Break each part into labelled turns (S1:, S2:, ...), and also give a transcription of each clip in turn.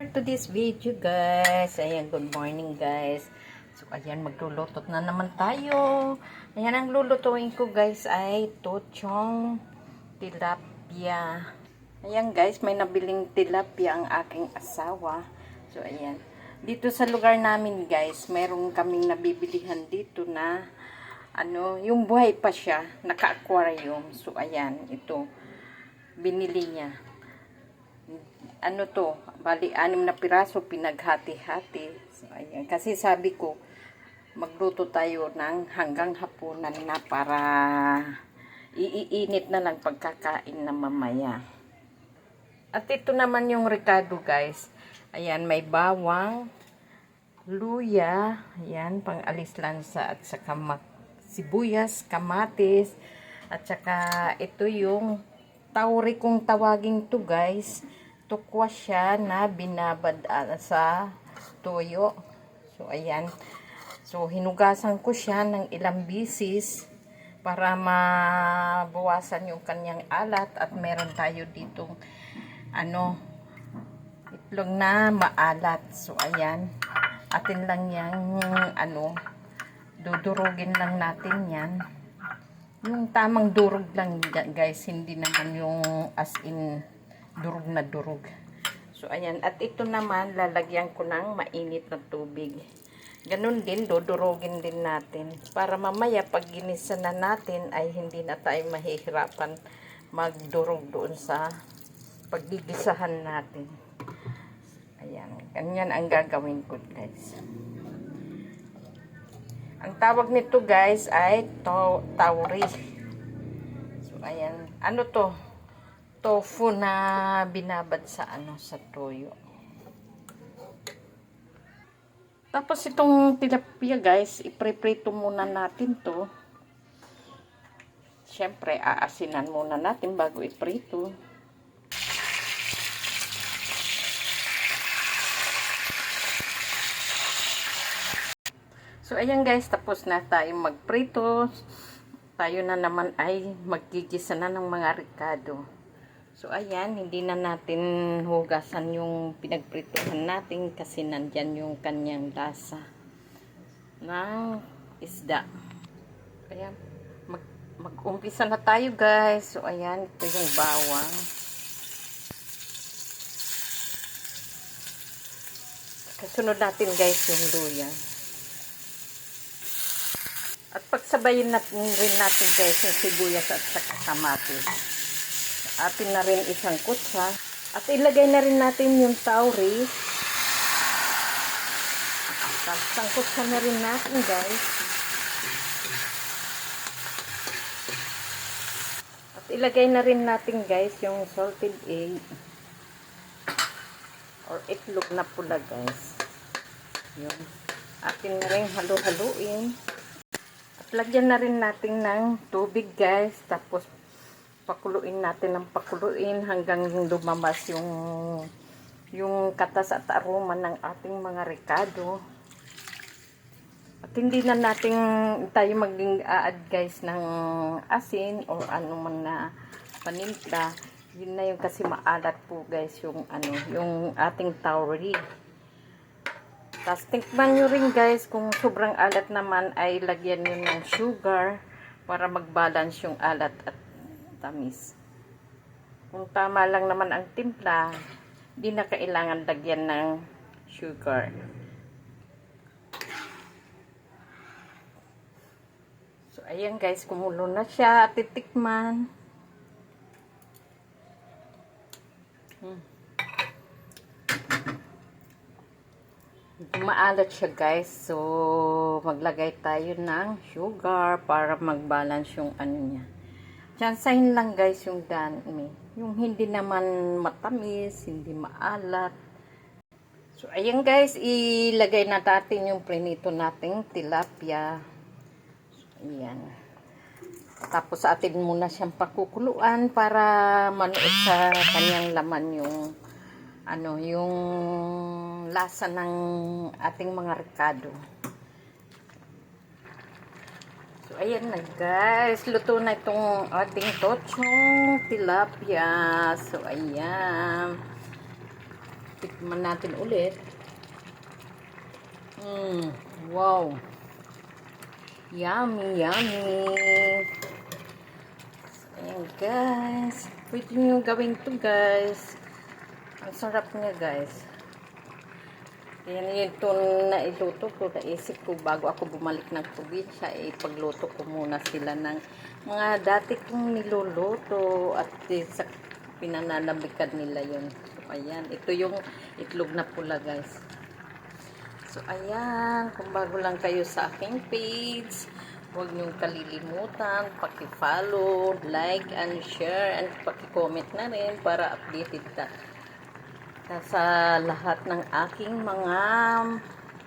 S1: to this video guys. Ayan, good morning guys. So, ayan, maglulutot na naman tayo. Ayan, ang lulutuin ko guys ay tochong tilapia. Ayan guys, may nabiling tilapia ang aking asawa. So, ayan. Dito sa lugar namin guys, meron kaming nabibilihan dito na ano, yung buhay pa siya, naka-aquarium. So, ayan, ito. Binili niya ano to, bali anim na piraso pinaghati-hati. So, ayan. Kasi sabi ko, magluto tayo ng hanggang hapunan na para iiinit na lang pagkakain na mamaya. At ito naman yung recado guys. Ayan, may bawang, luya, ayan, pang alis lansa at saka sibuyas, kamatis, at saka ito yung tauri kong tawagin to guys tukwa siya na binabad sa toyo. So, ayan. So, hinugasan ko siya ng ilang bisis para mabawasan yung kanyang alat at meron tayo ditong ano, itlog na maalat. So, ayan. Atin lang yung ano, dudurugin lang natin yan. Yung tamang durog lang yan, guys, hindi naman yung as in durog na durog. So, ayan. At ito naman, lalagyan ko ng mainit na tubig. Ganun din, dudurugin din natin. Para mamaya, pag ginisa na natin, ay hindi na tayo mahihirapan magdurog doon sa paggigisahan natin. Ayan. Ganyan ang gagawin ko, guys. Ang tawag nito, guys, ay to tauri. So, ayan. Ano to? Tofu na binabad sa ano sa toyo. Tapos itong tilapia guys, ipreprito muna natin to. Siyempre, aasinan muna natin bago iprito. So, ayan guys, tapos na tayo magprito. Tayo na naman ay maggigisa na ng mga ricado. So, ayan, hindi na natin hugasan yung pinagprituhan natin kasi nandyan yung kanyang lasa ng isda. Ayan, mag, mag-umpisa na tayo guys. So, ayan, ito yung bawang. Kasunod natin guys yung luya. At pagsabayin natin rin natin guys yung sibuyas at saka kamatis atin na rin isang kutsa. At ilagay na rin natin yung tauri. Isang kutsa na rin natin guys. At ilagay na rin natin guys yung salted egg. Or itlog na pula guys. Yun. Atin na rin halu-haluin. At lagyan na rin natin ng tubig guys. Tapos pakuluin natin ng pakuluin hanggang lumabas yung yung katas at aroma ng ating mga rekado. At hindi na natin tayo maging add guys ng asin o ano man na panimpla. Yun na yung kasi maalat po guys yung ano, yung ating tauri. Tapos tikman nyo rin guys kung sobrang alat naman ay lagyan nyo ng sugar para mag-balance yung alat at tamis. Kung tama lang naman ang timpla, hindi na kailangan lagyan ng sugar. So, ayan guys, kumulo na siya. Titikman. Hmm. Maalat siya guys. So, maglagay tayo ng sugar para mag-balance yung ano niya. Chansahin lang guys yung dami. Yung hindi naman matamis, hindi maalat. So, ayan guys, ilagay na natin yung prinito nating tilapia. So, ayan. Tapos atin muna siyang pakukuluan para manuot sa kanyang laman yung ano, yung lasa ng ating mga rekado. So, ayan na guys. Luto na itong ating tochong tilapia. So, ayan. Tikman natin ulit. Mm, wow. Yummy, yummy. Ayan guys. Pwede nyo gawin to guys. Ang sarap niya guys. Yan ito na iluto ko. Naisip ko bago ako bumalik ng probinsya, eh, pagluto ko muna sila ng mga dati kong niluluto at eh, sa pinananabikad nila yun. So, ayan. Ito yung itlog na pula guys. So, ayan. Kung bago lang kayo sa aking page, huwag niyong kalilimutan, paki-follow, like, and share, and paki-comment na rin para updated ka sa lahat ng aking mga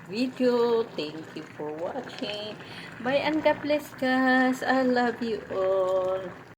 S1: video. Thank you for watching. Bye and God bless guys. I love you all.